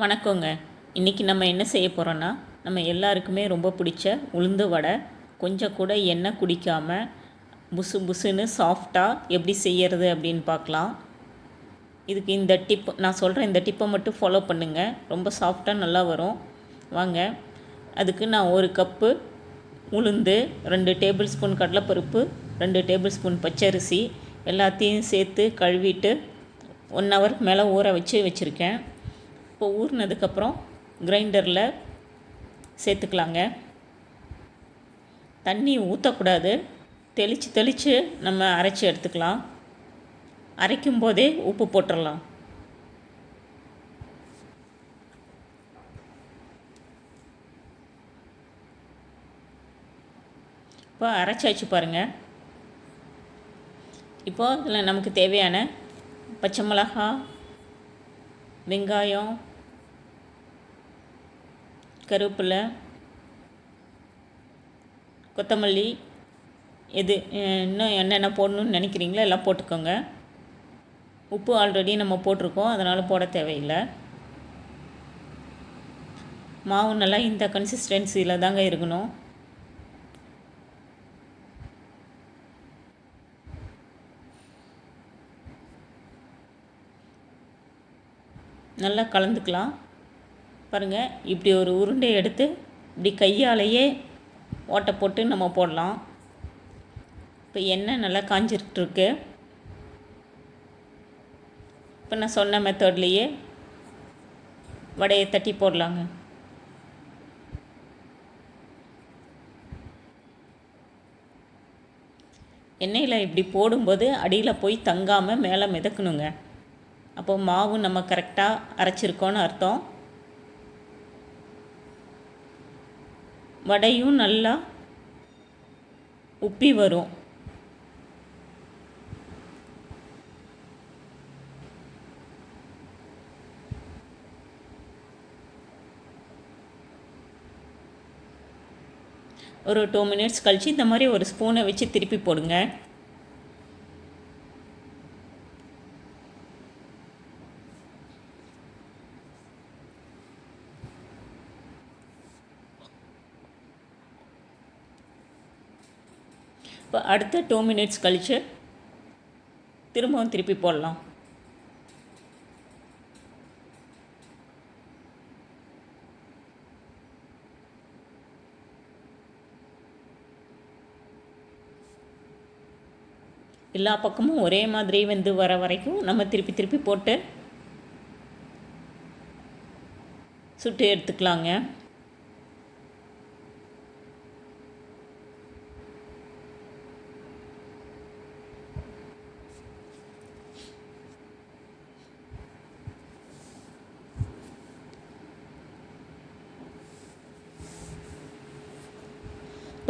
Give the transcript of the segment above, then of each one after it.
வணக்கங்க. இன்றைக்கி நம்ம என்ன செய்ய போகிறோன்னா நம்ம எல்லாருக்குமே ரொம்ப பிடிச்ச உளுந்து வடை. கொஞ்சம் கூட எண்ணெய் குடிக்காமல் புசு புசுன்னு சாஃப்டாக எப்படி செய்யறது அப்படின்னு பார்க்கலாம். இதுக்கு இந்த டிப் நான் சொல்கிற இந்த டிப்பை மட்டும் ஃபாலோ பண்ணுங்கள் ரொம்ப சாஃப்டாக நல்லா வரும். வாங்க. அதுக்கு நான் ஒரு கப்பு உளுந்து ரெண்டு டேபிள் ஸ்பூன் கடலைப்பருப்பு ரெண்டு டேபிள் ஸ்பூன் பச்சரிசி எல்லாத்தையும் சேர்த்து கழுவிட்டு ஒன் ஹவர் மேலே ஊற வச்சு வச்சுருக்கேன். இப்போ ஊறினதுக்கப்புறம் கிரைண்டரில் சேர்த்துக்கலாங்க. தண்ணி ஊற்றக்கூடாது தெளித்து தெளித்து நம்ம அரைச்சி எடுத்துக்கலாம். அரைக்கும் போதே உப்பு போட்டுடலாம் இப்போ அரைச்சாச்சு பாருங்கள் இப்போ இதில் நமக்கு தேவையான பச்சை மிளகா வெங்காயம் கருவேப்பிலை கொத்தமல்லி எது இன்னும் என்னென்ன போடணும்னு நினைக்கிறீங்களோ எல்லாம் போட்டுக்கோங்க. உப்பு ஆல்ரெடி நம்ம போட்டிருக்கோம் அதனால் போட தேவையில்லை. மாவு நல்லா இந்த கன்சிஸ்டன்சியில் தாங்க இருக்கணும். நல்லா கலந்துக்கலாம். பாருங்கள் இப்படி ஒரு உருண்டை எடுத்து இப்படி கையாலேயே ஓட்டை போட்டு நம்ம போடலாம். இப்போ எண்ணெய் நல்லா காஞ்சிட்ருக்கு இப்போ நான் சொன்ன மெத்தட்லேயே வடையை தட்டி போடலாங்க. எண்ணெயில் இப்படி போடும்போது அடியில் போய் தங்காமல் மேலே மிதக்கணுங்க. அப்போ மாவு நம்ம கரெக்டாக அரைச்சிருக்கோன்னு அர்த்தம். வடையும் நல்லா உப்பி வரும். ஒரு டூ மினிட்ஸ் கழித்து இந்த மாதிரி ஒரு ஸ்பூனை வச்சு திருப்பி போடுங்க. இப்போ அடுத்த டூ மினிட்ஸ் கழித்து திரும்பவும் திருப்பி போடலாம். எல்லா பக்கமும் ஒரே மாதிரி வந்து வர வரைக்கும் நம்ம திருப்பி திருப்பி போட்டு சுட்டு எடுத்துக்கலாங்க.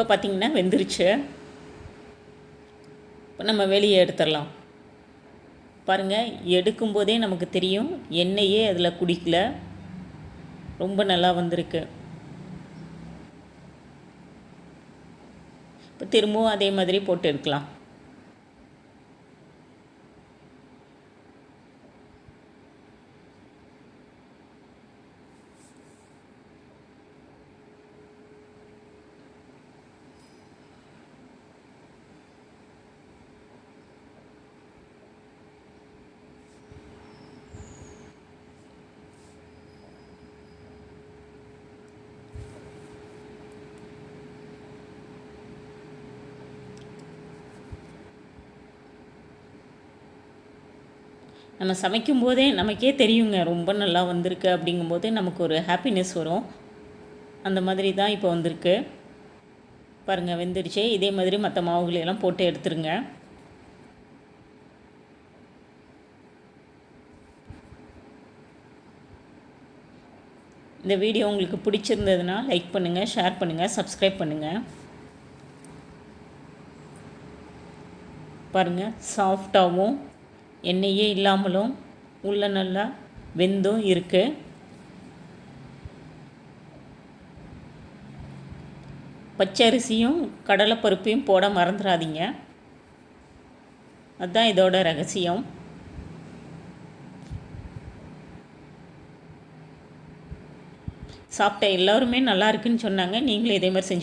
இப்போ பார்த்திங்கன்னா வெந்துருச்சு. இப்போ நம்ம வெளியே எடுத்துடலாம். பாருங்கள் எடுக்கும்போதே நமக்கு தெரியும் எண்ணெயே அதில் குடிக்கல. ரொம்ப நல்லா வந்திருக்கு. இப்போ திரும்பவும் அதே மாதிரி போட்டு எடுக்கலாம். நம்ம சமைக்கும் போதே நமக்கே தெரியுங்க ரொம்ப நல்லா வந்திருக்கு அப்படிங்கும்போது நமக்கு ஒரு ஹாப்பினஸ் வரும். அந்த மாதிரி தான் இப்போ வந்திருக்கு. பாருங்கள் வெந்துருச்சு. இதே மாதிரி மற்ற மாவுகளையெல்லாம் போட்டு எடுத்துருங்க. இந்த வீடியோ உங்களுக்கு பிடிச்சிருந்ததுன்னா லைக் பண்ணுங்கள் ஷேர் பண்ணுங்கள் சப்ஸ்கிரைப் பண்ணுங்கள் பாருங்கள் சாஃப்டாகவும் எண்ணெயே இல்லாமலும் உள்ள நல்லா வெந்தும் இருக்குது பச்சரிசியும் கடலைப்பருப்பையும் போட மறந்துடாதீங்க அதுதான் இதோட ரகசியம். சாப்பிட்ட எல்லாருமே நல்லா இருக்குன்னு சொன்னாங்க. நீங்களும் இதே மாதிரி செஞ்சு